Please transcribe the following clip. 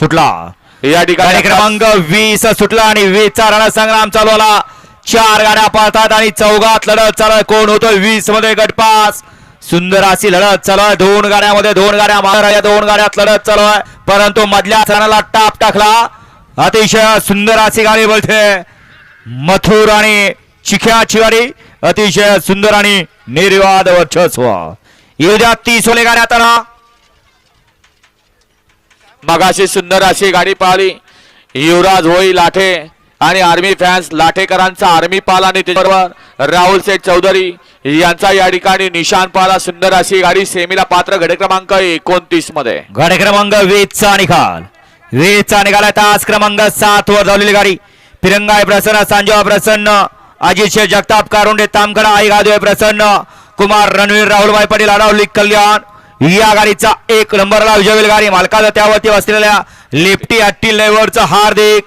सुटला. या ठिकाणी क्रमांक वीस सुटला आणि वीसचा रणसंग्राम चालू आला. चार गाड्या पाहतात आणि चौघात लढत चालत. कोण होतोय वीसमध्ये गटपास. सुंदर अशी लढत चालू आहे. दोन गाड्यामध्ये दोन गाड्या मागे दोन गाड्यात लढत चालू आहे. परंतु मधल्या सणाला टाप टाकला. अतिशय सुंदर अशी गाडी बोलते. मथुर आणि चिख्याची गाडी अतिशय सुंदर आणि निर्वाद वर्चस्व. येऊ द्या तीस ओले गाड्या आता. मगाशी सुंदर अशी गाडी पाहिली. युवराज होई लाठे आणि आर्मी फॅन्स लाठेकरांचा आर्मी पाला आणि त्याच्याबरोबर राहुल सेठ चौधरी यांचा या ठिकाणी निशान पाला. सुंदर अशी गाडी सेमीला पात्र घडे क्रमांक एकोणतीसमध्ये. घडे क्रमांक वीसचा निकाल. वीसचा निकाल आता तास क्रमांक सात वर धावलेली गाडी. फिरंगाय प्रसन्न सांजोबा प्रसन्न अजित शेठ जगताप कारुंडे तामकडा आई गादवे प्रसन्न कुमार रणवीर राहुलभाई पाटील अडावली कल्याण या गाडीचा एक नंबरला विजयवेल गाडी मालकाचा त्यावरती बसलेल्या लेफ्टी अट्टी लेवरचं हार्दिक